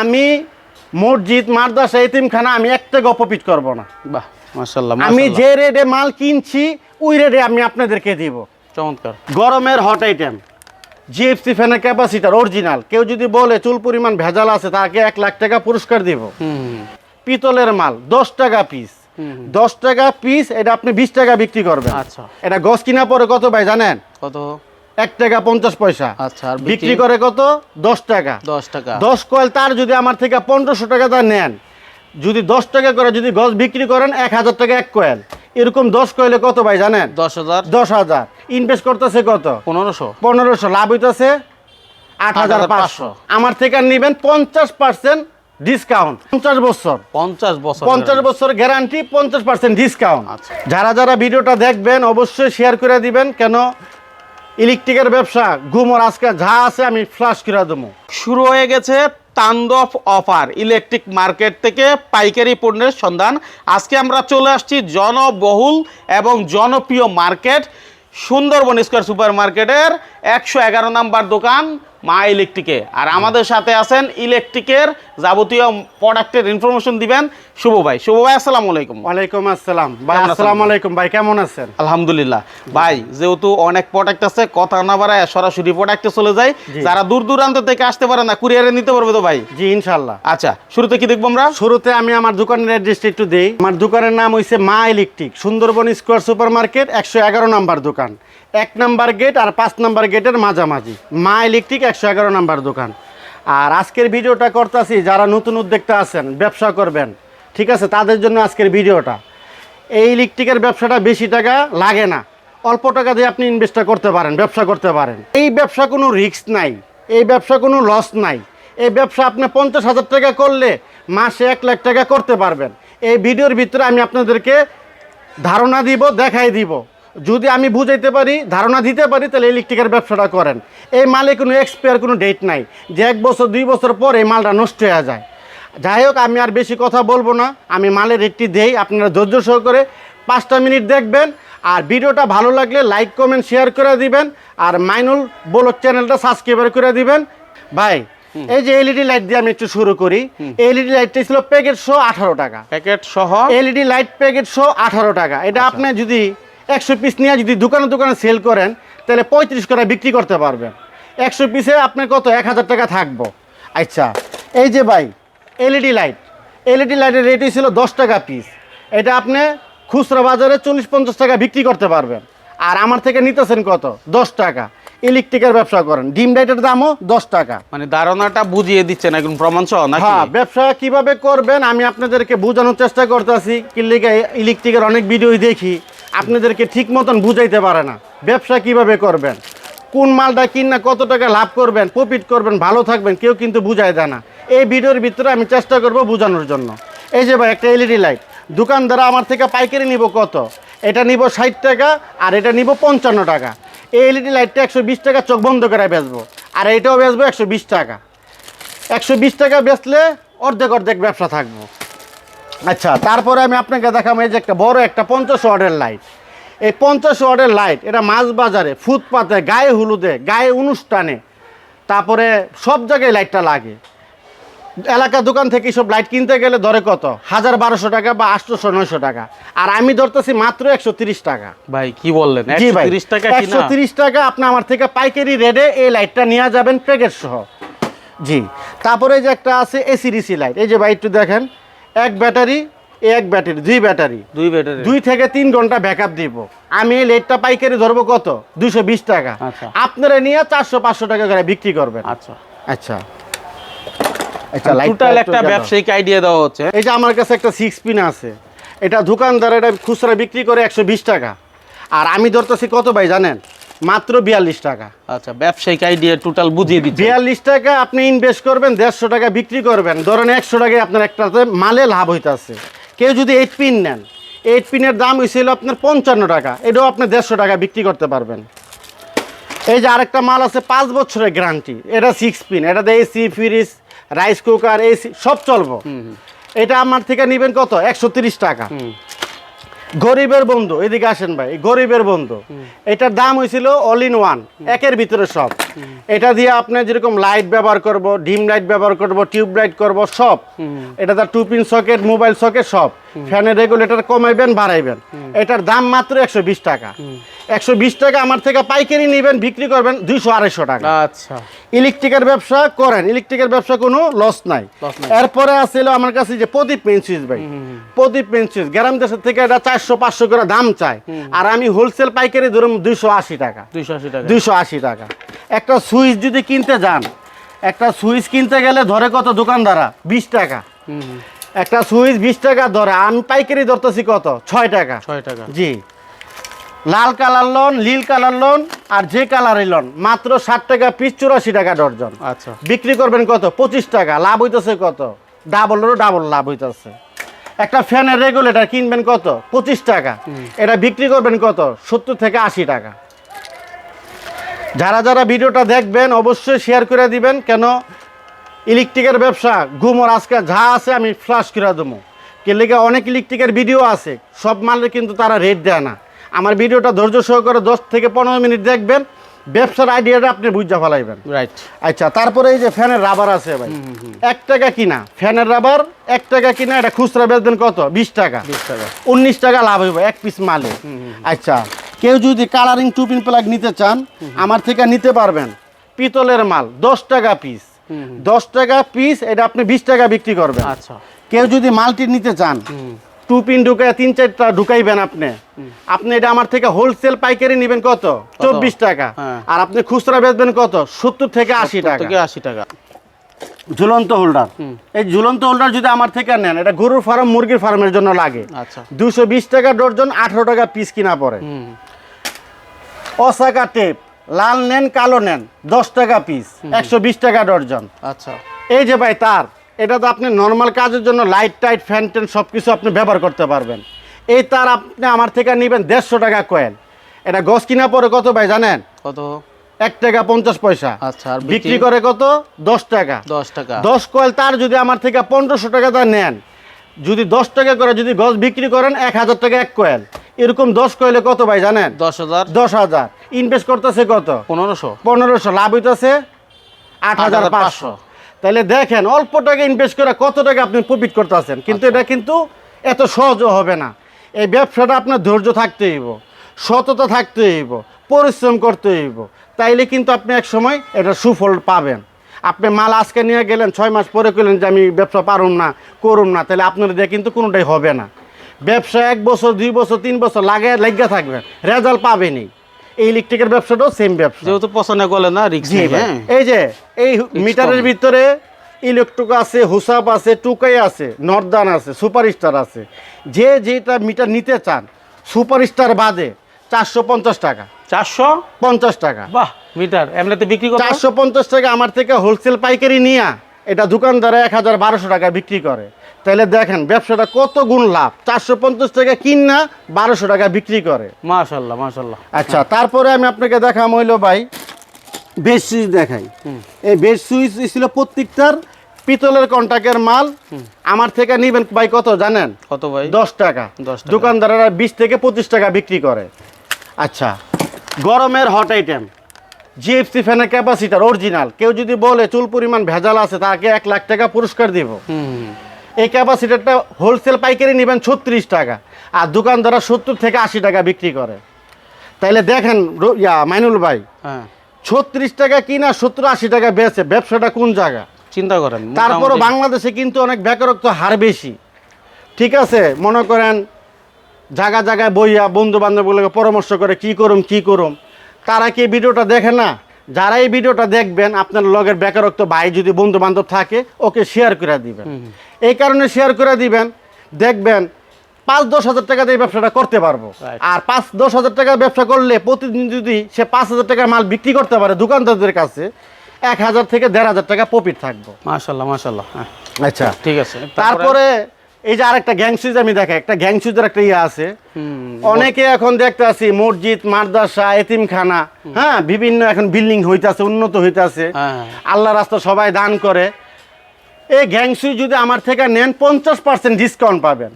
আমি মসজিদ মাদ্রাসা এতিমখানা আমি একটা গপপিট করব না। বাহ মাশাল্লাহ আমি যে রেটে মাল কিনছি ওই রেটে আমি আপনাদেরকে দিব। চমৎকার। গরমের হট আইটেম জিএফসি ফ্যানের ক্যাপাসিটার অরিজিনাল কেউ যদি বলে চুল পরিমাণ ভেজাল আছে তাকে এক লাখ টাকা পুরস্কার দিব। পিতলের মাল দশ টাকা পিস। দশ টাকা পিস এটা আপনি বিশ টাকা বিক্রি করবেন। আচ্ছা। এটা গছ কিনা পরে কত ভাই জানেন? কত? এক টাকা পঞ্চাশ পয়সা। আচ্ছা বিক্রি করে কত? দশ টাকা। দশ টাকা। দশ কয়েল তার যদি আমার থেকে পনেরোশো টাকা তার নেন যদি দশ টাকা করে যদি গছ বিক্রি করেন এক হাজার টাকা এক কয়েল। এরকম দশ কয়েলে কত ভাই জানেন? দশ হাজার। দশ হাজার। ইনভেস্ট করতেছে কত? পনেরোশো। পনেরোশো। লাভ হইতেছে আট হাজার পাঁচশো। আমার থেকে নেবেন পঞ্চাশ পার্সেন্ট ডিসকাউন্ট পঞ্চাশ বছর। পঞ্চাশ বছর পঞ্চাশ বছর গ্যারান্টি পঞ্চাশ পার্সেন্ট ডিসকাউন্ট আচ্ছা। যারা যারা ভিডিওটা দেখবেন অবশ্যই শেয়ার করে দিবেন। কেন? ইলেকট্রিকের ব্যবসা ঘুমোর আজকে যা আছে আমি ফ্লাশ করে দেবো। শুরু হয়ে গেছে তান্ডফ অফার ইলেকট্রিক মার্কেট থেকে পাইকারি পণ্যের সন্ধান। আজকে আমরা চলে আসছি জনবহুল এবং জনপ্রিয় মার্কেট সুন্দরবন স্কোয়ার সুপার মার্কেটের একশো এগারো নাম্বার দোকান। মা ইলেকট্রিকে। আর আমাদের সাথে আছেন ইলেকট্রিকের যাবতীয় প্রোডাক্টের ইনফরমেশন দিবেন শুভ ভাই। শুভ ভাই আসসালামু আলাইকুম। ওয়ালাইকুম আসসালাম। ভাই আসসালামু আলাইকুম। ভাই কেমন আছেন? আলহামদুলিল্লাহ। ভাই যেহেতু অনেক প্রোডাক্ট আছে কথা না বাড়ায় সরাসরি প্রোডাক্টে চলে যায় যারা দূর দূরান্ত থেকে আসতে পারে না কুরিয়ারে নিতে পারবে তো ভাই? জি ইনশাল্লাহ আচ্ছা শুরুতে কি দেখব আমরা? শুরুতে আমি আমার দোকানের অ্যাড্রেসটা একটু দিই। আমার দোকানের নাম হইছে মা electric Sundarban square super market একশো এগারো নাম্বার দোকান। এক নাম্বার গেট আর পাঁচ নাম্বার গেটের মাঝামাঝি। মা ইলেকট্রিক, একশো এগারো নাম্বার দোকান। আর আজকের ভিডিওটা করতেছি, যারা নতুন উদ্যোক্তা আছেন, ব্যবসা করবেন, ঠিক আছে? তাদের জন্য আজকের ভিডিওটা। এই ইলেকট্রিকের ব্যবসাটা বেশি টাকা লাগে না। অল্প টাকা দিয়ে আপনি ইনভেস্টটা করতে পারেন, ব্যবসা করতে পারেন। এই ব্যবসা কোনো রিস্ক নাই, এই ব্যবসা কোনো লস নাই। এই ব্যবসা আপনি পঞ্চাশ হাজার টাকা করলে মাসে এক লাখ টাকা করতে পারবেন। এই ভিডিওর ভিতরে আমি আপনাদেরকে ধারণা দিব, দেখাই দিব। যদি আমি বুঝাইতে পারি ধারণা দিতে পারি তাহলে ইলেকট্রিকের ব্যবসাটা করেন। এই মালে কোনো এক্সপায়ার কোনো ডেট নাই। যে এক বছর দুই বছর পর এই মালটা নষ্ট হয়ে যায়। যাই হোক আমি আর বেশি কথা বলব না। আমি মালের রেটটি দেই আপনারা ধৈর্য সহকারে পাঁচটা মিনিট দেখবেন। আর ভিডিওটা ভালো লাগলে লাইক কমেন্ট শেয়ার করে দিবেন। আর মাইনুল বলক চ্যানেলটা সাবস্ক্রাইব করে দিবেন। ভাই এই যে এলইডি লাইট দিয়ে আমি একটু শুরু করি। এলইডি লাইটটা ছিল প্যাকেট শো আঠারো টাকা। প্যাকেট সহ? এলইডি লাইট প্যাকেট শো আঠারো টাকা। এটা আপনি যদি একশো পিস নিয়ে যদি দোকানে দোকানে সেল করেন তাহলে পঁয়ত্রিশ করে বিক্রি করতে পারবেন। একশো পিসে আপনার কত? এক হাজার টাকা থাকব। আচ্ছা এই যে ভাই এলইডি লাইট এলইডি লাইটের রেটই ছিল দশ টাকা পিস এটা আপনি খুচরা বাজারে চল্লিশ পঞ্চাশ টাকা বিক্রি করতে পারবেন। আর আমার থেকে নিতেছেন কত? দশ টাকা। ইলেকট্রিকের ব্যবসা করেন। ডিম লাইটের দামও দশ টাকা। মানে ধারণাটা বুঝিয়ে দিচ্ছেন একদম প্রমাণ সহ না হ্যাঁ ব্যবসা কীভাবে করবেন আমি আপনাদেরকে বোঝানোর চেষ্টা করতেছি। কিল্লিকে ইলেকট্রিকের অনেক ভিডিওই দেখি। আপনাদেরকে ঠিক মতন বুঝাইতে পারে না। ব্যবসা কীভাবে করবেন? কোন মালটা কিনা কত টাকা লাভ করবেন প্রফিট করবেন, ভালো থাকবেন, কেউ কিন্তু বুঝাই দেয় না। এই ভিডিওর ভিতরে আমি চেষ্টা করব বোঝানোর জন্য। এই যে ভাই, একটা এলইডি লাইট দোকানদার আমার থেকে পাইকারি নিব কত? এটা নিব ষাট টাকা আর এটা নিব পঞ্চান্ন টাকা। এই এলইডি লাইটটা একশো বিশ টাকা চোখ বন্ধ করে বেচবো আর এটাও বেচবো একশো বিশ টাকা। একশো বিশ টাকা বেচলে অর্ধেক অর্ধেক ব্যবসা থাকব। আচ্ছা তারপরে আমি আপনাকে দেখাবো এই যে একটা বড় একটা পঞ্চাশ ওয়ার্ডের লাইট এই পঞ্চাশ ওয়ার্ডের লাইট এটা মাছ বাজারে ফুটপাতে গায়ে হলুদে গায়ে অনুষ্ঠানে তারপরে সব জায়গায় লাইটটা লাগে। এলাকা দোকান থেকে সব লাইট কিনতে গেলে ধরে কত? হাজার বারোশো টাকা বা আটশোশো নয়শো টাকা। আর আমি ধরতেছি মাত্র একশো তিরিশ টাকা। ভাই কি বললেন? জি ভাই টাকা একশো তিরিশ টাকা আপনি আমার থেকে পাইকারি রেটে এই লাইটটা নিয়ে যাবেন প্যাকেট সহ জি তারপরে যে একটা আছে এসি ডিসি লাইট এই যে ভাই একটু দেখেন। এক ব্যাটারি এক ব্যাটারি দুই ব্যাটারি। দুই ব্যাটারি। দুই থেকে তিন ঘণ্টা ব্যাকআপ দিব। আমি এই লাইটটা পাইকারি ধরবো কত? দুশো বিশ টাকা। আচ্ছা। আপনারা নিয়ে চারশো পাঁচশো টাকা করে বিক্রি করবেন। আচ্ছা। আচ্ছা। আচ্ছা টোটাল একটা ব্যবসায়িক আইডিয়া দেওয়া হচ্ছে। এই যে আমার কাছে একটা সিক্স পিন আছে। এটা দোকানদার এটা খুচরা বিক্রি করে একশো বিশ টাকা। আর আমি ধরতেছি কত ভাই জানেন? মাত্র বিয়াল্লিশ টাকা। আচ্ছা ব্যবসায়িক আইডিয়া টোটাল বুঝিয়ে দিচ্ছে। বিয়াল্লিশ টাকা আপনি ইনভেস্ট করবেন দেড়শো টাকা বিক্রি করবেন। ধরেন একশো টাকায় আপনার একটাতে মালে লাভ হইতাছে। কেউ যদি এইট পিন নেন এইট পিনের দাম হয়েছিল আপনার পঞ্চান্ন টাকা। এটাও আপনি দেড়শো টাকা বিক্রি করতে পারবেন। এই যে আরেকটা মাল আছে পাঁচ বছরের গ্যারান্টি এটা সিক্স পিন এটাতে AC fridge rice cooker AC সব চলবো। এটা আমার থেকে নেবেন কত? একশো তিরিশ টাকা। গরিবের বন্ধু এদিকে আসেন ভাই গরিবের বন্ধু। এটার দাম হয়েছিল অল ইন ওয়ান একের ভিতরে সব। এটা দিয়ে আপনি যেরকম লাইট ব্যবহার করব ডিম লাইট ব্যবহার করব টিউব লাইট করব সব। এটা তার two pin socket mobile socket সব। ফ্যানের রেগুলেটার কমাইবেন বাড়াইবেন। এটার দাম মাত্র একশো বিশ টাকা। একশো বিশ টাকা আমার থেকে পাইকারি নেবেন বিক্রি করবেন দুইশো আড়াইশো টাকা। আচ্ছা। ইলেকট্রিকের ব্যবসা করেন ইলেকট্রিকের ব্যবসা কোনো লস নাই। এরপরে আছিল আমার কাছে যে প্রদীপ সুইচ ভাই। প্রদীপ সুইচ গ্রাম দেশের থেকে এটা চারশো পাঁচশো করে দাম চাই আর আমি হোলসেল পাইকারি ধরুন দুইশো আশি টাকা। দুইশো আশি টাকা। দুইশো আশি টাকা। একটা সুইচ যদি কিনতে যান একটা সুইচ কিনতে গেলে ধরে কত দোকানদারা? বিশ টাকা। একটা সুইচ বিশ টাকা ধরে আমি পাইকারি ধরতেছি কত? ছয় টাকা। ছয় টাকা। জি। লাল কালার লোন নীল কালার লোন আর যে কালারের লোন মাত্র ষাট টাকা পিস চুরাশি টাকা ডর্জন। আচ্ছা। বিক্রি করবেন কত? পঁচিশ টাকা। লাভ হইতেছে কত? ডাবলেরও ডাবল লাভ হইতেছে। একটা ফ্যানের রেগুলেটর কিনবেন কত? পঁচিশ টাকা। এটা বিক্রি করবেন কত? সত্তর থেকে আশি টাকা। যারা যারা ভিডিওটা দেখবেন অবশ্যই শেয়ার করে দিবেন। কেন? ইলেকট্রিকের ব্যবসা ঘুমোর আজকে যা আছে আমি ফ্লাশ করে দেবো। কেলেগে অনেক ইলেকট্রিকের ভিডিও আছে সব মালের কিন্তু তারা রেট দেয় না। আমার ভিডিওটা ধৈর্য সহকারে দশ থেকে পনেরো মিনিট দেখবেন ব্যবসার আইডিয়াটা আপনি বুঝা ফেলাইবেন। রাইট আচ্ছা তারপরে এই যে ফ্যানের রাবার আছে ভাই এক টাকা কিনা? ফ্যানের রাবার এক টাকা কিনা এটা খুচরা বেচবেন কত? বিশ টাকা। বিশ টাকা। উনিশ টাকা লাভ হইব এক পিস মালে। আচ্ছা কেউ যদি কালারিং টুপিন প্লাগ নিতে চান আমার থেকে নিতে পারবেন। পিতলের মাল দশ টাকা পিস দশ টাকা পিস এটা আপনি বিশ টাকা বিক্রি করবেন। আচ্ছা। কেউ যদি মালটি নিতে চান টু পিন ঢুকায় তিন চারটা ঢুকাইবেন আপনি। আপনি এটা আমার থেকে হোলসেল পাইকারি নেবেন কত? চব্বিশ টাকা। হ্যাঁ। আর আপনি খুচরা বেচবেন কত? সত্তর থেকে আশি টাকা। থেকে আশি টাকা। ঝুলন্ত হোল্ডার এই ঝুলন্ত হোল্ডার যদি আমার থেকে নেন এটা গরুর ফার্ম মুরগির ফার্মের জন্য লাগে। আচ্ছা। দুশো বিশ টাকা ডর্জন আঠারো টাকা পিস কিনা পড়ে। হুম। অসাকা টেপ লাল নেন কালো নেন দশ টাকা পিস একশো বিশ টাকা ডর্জন আচ্ছা। এই যে ভাই তার এটা তো আপনি নর্মাল কাজের জন্য লাইট টাইট ফ্যান ট্যান সব কিছু আপনি ব্যবহার করতে পারবেন। এই তার আপনি আমার থেকে নেবেন দেড়শো টাকা কয়েল এটা গছ কিনা পরে কত ভাই জানেন? কত? এক টাকা পঞ্চাশ পয়সা। আচ্ছা বিক্রি? করে কত? দশ টাকা। দশ টাকা। দশ কয়েল তার যদি আমার থেকে পনেরোশো টাকা তার নেন। যদি দশ টাকা করে যদি গছ বিক্রি করেন এক হাজার টাকা এক কয়েল এরকম দশ কয়েলে কত ভাই জানেন? দশ হাজার। দশ হাজার। ইনভেস্ট করতেছে কত? পনেরোশো। পনেরোশো। লাভ হইতেছে আট হাজার পাঁচশো। তাহলে দেখেন অল্প টাকা ইনভেস্ট করে কত টাকা আপনি প্রফিট করতে করতেছেন কিন্তু এটা কিন্তু এত সহজও হবে না। এই ব্যবসাটা আপনার ধৈর্য থাকতে হইব সততা থাকতে হইব পরিশ্রম করতে হইব। তাইলে কিন্তু আপনি এক সময় এটা সুফল পাবেন। আপনি মাল আজকে নিয়ে গেলেন ছয় মাস পরে করলেন যে আমি ব্যবসা পারুম না করুম না তাহলে আপনার দিয়ে কিন্তু কোনোটাই হবে না। ব্যবসা এক বছর দুই বছর তিন বছর লাগে লাগিয়ে থাকবেন রেজাল্ট পাবেনই। এই ইলেকট্রিকের ব্যবসাটাও সেম ব্যবসা। যেহেতু পছন্দ গলে না রিক্স। হ্যাঁ। এই যে এই মিটারের ভিতরে ইলেকট্রিক আছে হুসাপ আছে টুকাই আছে নর্দান আছে সুপারস্টার আছে। যে যেটা মিটার নিতে চান সুপারস্টার বাদে চারশো পঞ্চাশ টাকা। চারশো? পঞ্চাশ টাকা। বাহ মিটার। এমনিতে বিক্রি করো চারশো পঞ্চাশ টাকা আমার থেকে হোলসেল পাইকারি নিয়া। এটা দোকানদারে এক হাজার বারোশো টাকা বিক্রি করে। তাহলে দেখেন ব্যবসাটা কত গুণ লাভ। চারশো পঞ্চাশ টাকা কিনা বারোশো টাকা বিক্রি করে। মাশাল্লাহ মাশাল্লাহ। আচ্ছা তারপরে আমি আপনাকে দেখাম হইল ভাই বেশ সুইচ দেখাই। এই বেশ সুইচ ছিল প্রত্যেকটার পিতলের কন্টাকের মাল। আমার থেকে নিবেন ভাই কত জানেন? কত ভাই? দশ টাকা। 10 টাকা। দোকানদারেরা বিশ থেকে পঁচিশ টাকা বিক্রি করে। আচ্ছা গরমের হট আইটেম জিএফসি ফ্যানের ক্যাপাসিটার অরিজিনাল কেউ যদি বলে চুল পরিমাণ ভেজাল আছে তাকে এক লাখ টাকা পুরস্কার দিব। এই ক্যাপাসিটারটা হোলসেল পাইকারি নেবেন ছত্রিশ টাকা আর দোকানদাররা সত্তর থেকে আশি টাকা বিক্রি করে। তাইলে দেখেন ইয়া মাইনুল ভাই হ্যাঁ। ছত্রিশ টাকা কিনা সত্তর আশি টাকা বেচে ব্যবসাটা কোন জায়গা? চিন্তা করেন তারপরও বাংলাদেশে কিন্তু অনেক বেকারত্ব হার বেশি। ঠিক আছে মনে করেন জায়গা জায়গায় বইয়া বন্ধু বান্ধবগুলোকে পরামর্শ করে কি করুম কি করুম। তারা কি ভিডিওটা দেখে না? যারা এই ভিডিওটা দেখবেন আপনার লগের বেকারত্ব ভাই যদি বন্ধু বান্ধব থাকে ওকে শেয়ার করে দিবেন। এই কারণে শেয়ার করে দিবেন দেখবেন পাঁচ দশ হাজার টাকা দিয়ে ব্যবসাটা করতে পারব। আর পাঁচ দশ হাজার টাকা ব্যবসা করলে প্রতিদিন যদি সে পাঁচ হাজার টাকার মাল বিক্রি করতে পারে দোকানদারদের কাছে এক হাজার থেকে দেড় হাজার টাকা প্রফিট থাকব। মাশাল্লাহ মাশাল্লাহ। হ্যাঁ। আচ্ছা। ঠিক আছে তারপরে এই যে আরেকটা গ্যাং আমি দেখাই একটা গ্যাং একটা ইয়ে আছে। অনেকে এখন দেখতে আছি মসজিদ মাদ্রাসা এতিমখানা হ্যাঁ বিভিন্ন এখন বিল্ডিং হইতাছে উন্নত হইতাছে। হ্যাঁ। আল্লাহ রাস্তা সবাই দান করে। এই গ্যাং যদি আমার থেকে নেন পঞ্চাশ পার্সেন্ট ডিসকাউন্ট পাবেন।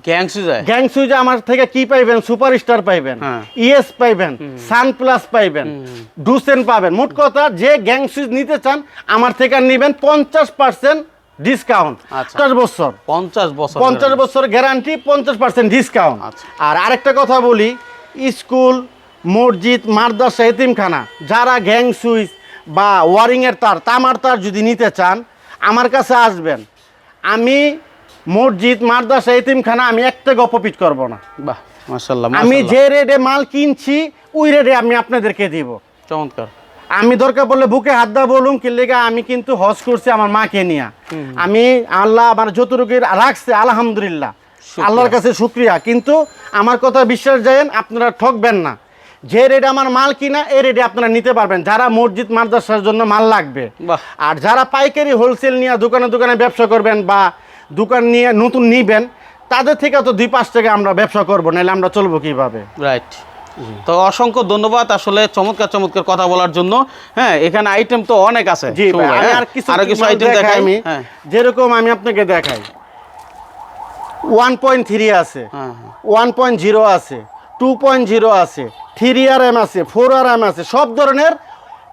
গ্যাং সুইচে আমার থেকে কি পাইবেন? সুপার স্টার পাইবেন। হ্যাঁ। ইএস পাইবেন। সান প্লাস পাইবেন। ডুসেন পাবেন। মোট কথা যে গ্যাং নিতে চান আমার থেকে নেবেন পঞ্চাশ পার্সেন্ট ডিসকাউন্ট আচ্ছা। পঞ্চাশ বছর। পঞ্চাশ বছর পঞ্চাশ বছর গ্যারান্টি পঞ্চাশ পার্সেন্ট ডিসকাউন্ট। আর আরেকটা কথা বলি স্কুল মসজিদ মাদ্রাসা এতিমখানা যারা গ্যাং সুইচ বা ওয়ারিংয়ের তার তামার তার যদি নিতে চান আমার কাছে আসবেন। আমি মসজিদ মাদ্রাসা এতিমখানা আমি একটা গপপিট করব না। বাহ মাশাল্লাহ আমি যে রেটে মাল কিনছি ওই রেটে আমি আপনাদেরকে দিব। চমৎকার। আমি দরকার পড়লে বুকে হাত দা বলুন কি লেগে আমি কিন্তু হজ করছি আমার মাকে নিয়ে। আমি আল্লাহ আমার যতটুকু রাখছে আলহামদুলিল্লাহ। আল্লাহর কাছে শুক্রিয়া। কিন্তু আমার কথা বিশ্বাস যায় আপনারা ঠকবেন না। যে রেটে আমার মাল কিনা এই রেটে আপনারা নিতে পারবেন। যারা মসজিদ মাদ্রাসার জন্য মাল লাগবে। আর যারা পাইকারি হোলসেল নিয়ে দোকানে দোকানে ব্যবসা করবেন বা দোকান নিয়ে নতুন নিবেন তাদের থেকে তো দুই পাঁচ টাকা আমরা ব্যবসা করব নাহলে আমরা চলবো কীভাবে? রাইট তো অসংখ্য ধন্যবাদ আসলে চমৎকার চমৎকার কথা বলার জন্য। হ্যাঁ এখানে আইটেম তো অনেক আছে। হ্যাঁ? আরও কিছু আইটেম দেখাই আমি। হ্যাঁ। যেরকম আমি আপনাকে দেখাই। ওয়ান পয়েন্ট থ্রি আছে। ওয়ান পয়েন্ট জিরো আছে টু পয়েন্ট জিরো আছে থ্রি আর এম আছে ফোর আর এম আছে সব ধরনের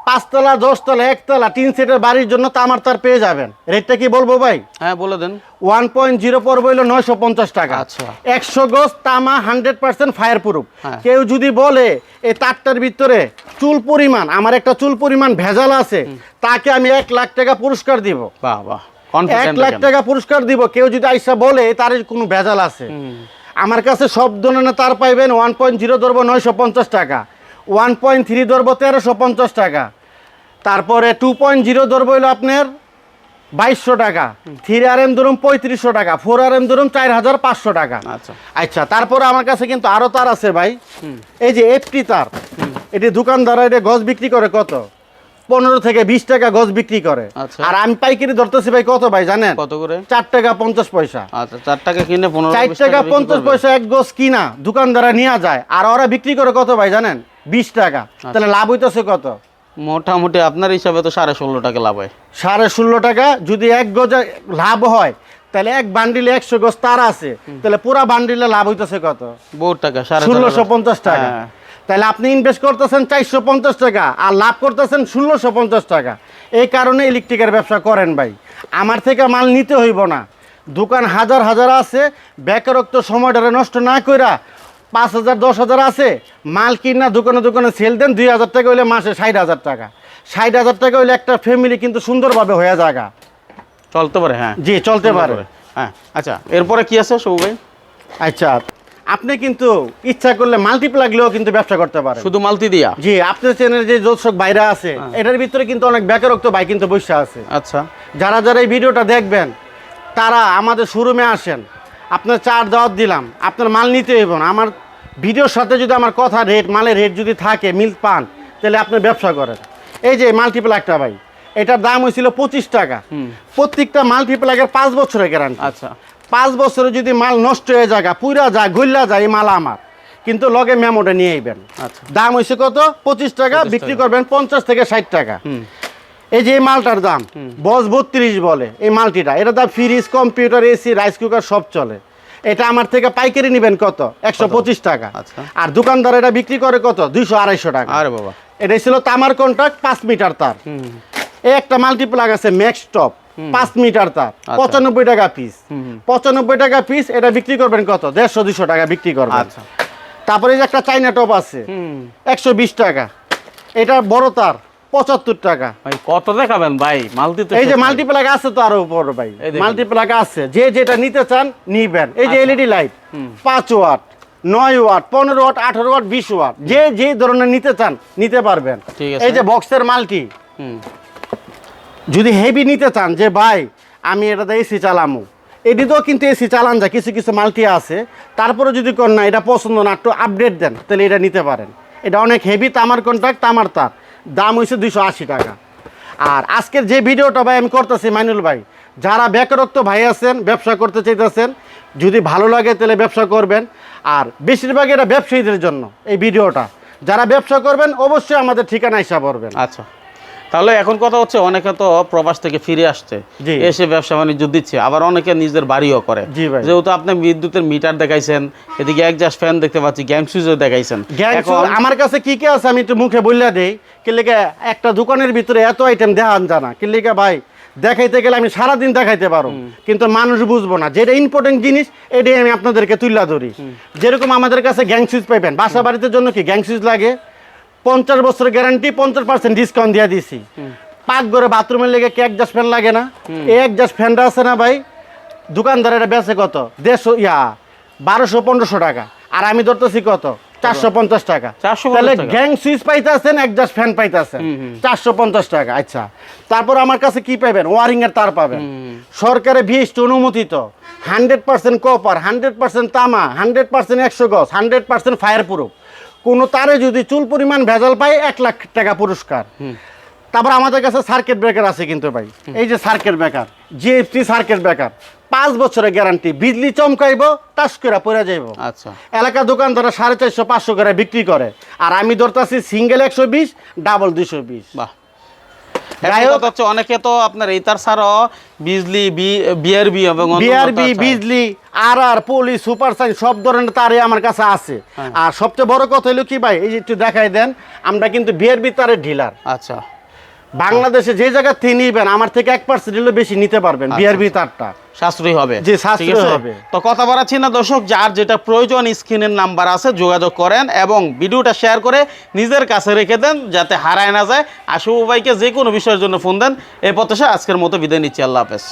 পাঁচতলা দশতলা একতলা তিন সেটের বাড়ির জন্য তামার তার পেয়ে যাবেন। রেটটা কি বলব ভাই? হ্যাঁ বলে দেন। ওয়ান পয়েন্ট জিরো পড়বে হলো নয়শো পঞ্চাশ টাকা। আচ্ছা। একশো গজ তামা হান্ড্রেড পার্সেন্ট ফায়ার প্রুফ হ্যাঁ। কেউ যদি বলে এই তারটার ভিতরে চুল পরিমাণ আমার একটা চুল পরিমাণ ভেজাল আছে তাকে আমি এক লাখ টাকা পুরস্কার দিব। বাহ বাহ। এক লাখ টাকা পুরস্কার দিব কেউ যদি আইসা বলে তার কোনো ভেজাল আছে। আমার কাছে সব ধরনের তার পাইবেন ওয়ান পয়েন্ট জিরো ধরবো নয়শো পঞ্চাশ টাকা ওয়ান পয়েন্ট থ্রি ধরবো তেরোশো পঞ্চাশ টাকা তারপরে টু পয়েন্ট জিরো ধরবো হলো আপনার বাইশশো টাকা। থ্রি আর এম ধরুন পঁয়ত্রিশশো টাকা ফোর আর এম ধরুন চার হাজার পাঁচশো টাকা। আচ্ছা। আচ্ছা তারপরে আমার কাছে কিন্তু আরও তার আছে ভাই। এই যে এফটি তার এটি দোকানদার এটা গজ বিক্রি করে কত? পনেরো থেকে বিশ টাকা গজ বিক্রি করে। আচ্ছা। আর আমি পাইকারি ধরতেছি ভাই কত ভাই জানেন? কত করে? চার টাকা পঞ্চাশ পয়সা। আচ্ছা চার টাকা কিনে পনেরো চার টাকা পঞ্চাশ পয়সা এক গোছ কিনা দোকানদারা নিয়ে যায়। আর ওরা বিক্রি করে কত ভাই জানেন? বিশ টাকা। আচ্ছা। তাহলে লাভ হইতেছে কত? মোটামুটি আপনার হিসাবে তো সাড়ে ষোলো টাকা লাভ হয়। সাড়ে ষোলো টাকা যদি এক গজে লাভ হয় তাহলে এক বান্ডিলে একশো গজ তার আছে। তাহলে পুরা বান্ডিলে লাভ হইতেছে কত? বহুত টাকা সাড়ে ষোলোশো পঞ্চাশ টাকা। হ্যাঁ। তাহলে আপনি ইনভেস্ট করতেছেন চারশো পঞ্চাশ টাকা আর লাভ করতেছেন ষোলোশো পঞ্চাশ টাকা। এই কারণে ইলেকট্রিকের ব্যবসা করেন ভাই। আমার থেকে মাল নিতে হইব না। দোকান হাজার হাজার আছে বেকারত্ব সময়টারে নষ্ট না কইরা পাঁচ হাজার দশ হাজার আছে। মাল কিনা দোকানে দোকানে সেল দেন দুই হাজার টাকা হইলে মাসে ষাট হাজার টাকা। ষাট হাজার টাকা হইলে একটা ফ্যামিলি কিন্তু সুন্দরভাবে হয়ে জায়গা চলতে পারে হ্যাঁ। জি চলতে পারে। হ্যাঁ। আচ্ছা এরপরে কি আছে সবু ভাই? আচ্ছা আপনি কিন্তু ইচ্ছা করলে মাল্টিপ্লাগলেও কিন্তু ব্যবসা করতে পারেন। শুধু মালতি দিয়া? জি আপনার চ্যানেলে যে দর্শক বাইরে আছে এটার ভিতরে কিন্তু অনেক বেকারত্ব ভাই কিন্তু বসে আছে। আচ্ছা। যারা যারা এই ভিডিওটা দেখবেন তারা আমাদের শোরুমে আসেন। আপনার চার দাওয়াত দিলাম আপনার মাল নিতে হইব আমার ভিডিওর সাথে যদি আমার কথা রেট মালের রেট যদি থাকে মিল পান তাহলে আপনি ব্যবসা করেন। এই যে মাল্টিপ্লাগটা ভাই এটার দাম হয়েছিল পঁচিশ টাকা। প্রত্যেকটা মাল্টিপ্লাগের পাঁচ বছরের গ্যারান্টি আচ্ছা। পাঁচ বছরে যদি মাল নষ্ট হয়ে যায় পুরা যায় গল্লা যায় এই মাল আমার। কিন্তু লগে মেমোটা নিয়ে আইবেন। আচ্ছা। দাম হয়েছে কত? পঁচিশ টাকা বিক্রি করবেন পঞ্চাশ থেকে ষাট টাকা। এই যে এই মালটার দাম বস বত্রিশ বলে এই মালটিটা। এটা দাম fridge computer AC rice cooker সব চলে। এটা আমার থেকে পাইকারি নেবেন কত? একশো পঁচিশ টাকা। আচ্ছা। আর দোকানদার এটা বিক্রি করে কত? দুইশো আড়াইশো টাকা। আরে বাবা। এটা ছিল তামার কন্ট্রাক্ট পাঁচ মিটার তার। এই একটা মাল্টিপ্লাগ আছে ম্যাক্স টপ পাঁচ মিটার তার। পঁচানব্বই টাকা পিস পঁচানব্বই টাকা পিস এটা বিক্রি করবেন কত? দেড়শো দুশো টাকা বিক্রি করবেন। আচ্ছা। তারপরে যে একটা চাইনা টপ আছে একশো বিশ টাকা। এটা বড় তার। পঁচাত্তর টাকা। ভাই কত দেখাবেন ভাই? মালতি তো এই যে শেষ নাই। মাল্টিপ্লাগ আছে তো আরও উপর ভাই। এই দেখুন। মাল্টিপ্লাগ আছে। যে যেটা নিতে চান নিবেন। এই যে আচ্ছা। এলইডি লাইট পাঁচ ওয়াট নয় ওয়াট পনেরো ওয়াট আঠারো ওয়াট বিশ ওয়াট যে যে ধরনের নিতে চান নিতে পারবেন। এই যে বক্সের মাল্টি। যদি হেভি নিতে চান যে ভাই আমি এটাতে এসি চালামু। এটিতেও কিন্তু এসি চালান যায় কিছু কিছু মাল্টি আছে। তারপরে যদি কোন না এটা পছন্দ না একটু আপডেট দেন তাহলে এটা নিতে পারেন। এটা অনেক হেভি তামার কন্ট্রাক্ট তামার তার। দাম হয়েছে দুশো আশি টাকা। আর আজকের যে ভিডিওটা ভাই আমি করতেছি, মাইনুল ভাই, যারা বেকারত্ব ভাই আছেন, ব্যবসা করতে চাইতেছেন, যদি ভালো লাগে তাহলে ব্যবসা করবেন। আর বেশিরভাগ এটা ব্যবসায়ীদের জন্য এই ভিডিওটা। যারা ব্যবসা করবেন, অবশ্যই আমাদের ঠিকানা হিসাব করবেন আচ্ছা। তাহলে এখন কথা হচ্ছে অনেকে তো প্রবাস থেকে ফিরে আসছে। এসে ব্যবসা বাণিজ্য দিচ্ছে আবার অনেকে নিজের বাড়িও করে। যেহেতু আপনি বিদ্যুতের মিটার দেখাইছেন এদিকে একজাস্ট ফ্যান দেখতে পাচ্ছি গ্যাম সুইচও দেখাইছেন আমার কাছে কি কি আছে আমি একটু মুখে বললে দেই। কি লেগে একটা দোকানের ভিতরে এত আইটেম দেখান জানা। কি লেগে ভাই দেখাইতে গেলে আমি সারাদিন দেখাইতে পারো। কিন্তু মানুষ বুঝব না। যেটা ইম্পর্টেন্ট জিনিস এটাই আমি আপনাদেরকে তুলে ধরি। যেরকম আমাদের কাছে গ্যাং সুইচ পাইবেন বাসা বাড়িতে জন্য কি গ্যাং সুইচ লাগে? পঞ্চাশ বছর গ্যারান্টি পঞ্চাশ পার্সেন্ট ডিসকাউন্ট দিয়ে দিছি। পাকঘরে বাথরুমের লেগে কি একজাস্ট ফ্যান লাগে না? এই একজাস্ট ফ্যানটা আছে না ভাই? দোকানদারেরা বেচে কত? দেড়শো ইয়া বারোশো পনেরোশো টাকা। আর আমি ধরতেছি কত? চারশো পঞ্চাশ টাকা। 450 তাহলে গ্যাং সুইচ পাইতেছেন একজাস্ট ফ্যান পাইতেছেন। চারশো পঞ্চাশ টাকা আচ্ছা। তারপর আমার কাছে কি পাবেন ওয়ারিং এর তার পাবেন। সরকারে বিএসটি অনুমোদিত। Hundred percent copper hundred percent তামা হান্ড্রেড পার্সেন্ট একশো গজ হান্ড্রেড পার্সেন্ট ফায়ার প্রুফ কোনো তারে যদি চুল পরিমাণ ভেজাল পায় এক লাখ টাকা পুরস্কার। তারপর আমাদের কাছে সার্কিট ব্রেকার আছে কিন্তু ভাই। এই যে circuit breaker GFT circuit breaker পাঁচ বছরের গ্যারান্টি বিজলি চমকাইব টাস করে পড়ে যাইব। আচ্ছা। এলাকা দোকানদাররা সাড়ে চারশো পাঁচশো করে বিক্রি করে। আর আমি ধরতেছি সিঙ্গেল একশো বিশ ডাবল দুশো বিশ। বাহ। কথা হচ্ছে অনেকে তো আপনার ইতার ছাড়াও বিজলি বিআরবি এবং বিআরবি তার। বিজলি আর আর পুলিশ সুপার সাইন সব ধরনের তারে আমার কাছে আছে হ্যাঁ। আর সবচেয়ে বড় কথা হলো কি ভাই এই যে একটু দেখাই দেন আমরা কিন্তু বিআরবি তারের ডিলার আচ্ছা বাংলাদেশে যে জায়গা থেকে নিবেন আমার থেকে এক পার্সেন্ট বেশি নিতে পারবেন বিআরবি তারটা। সাশ্রয়ী হবে। জি, সাশ্রয়ী হবে। তো কথা বাড়াচ্ছি না দর্শক যার যেটা প্রয়োজন স্ক্রিনের নাম্বার আছে যোগাযোগ করেন এবং ভিডিওটা শেয়ার করে নিজের কাছে রেখে দেন যাতে হারায় না যায়। আশুভাইকে যে কোনো বিষয়ের জন্য ফোন দেন। এই প্রত্যাশা আজকের মতো বিদায় নিচ্ছি। আল্লাহ হাফেজ।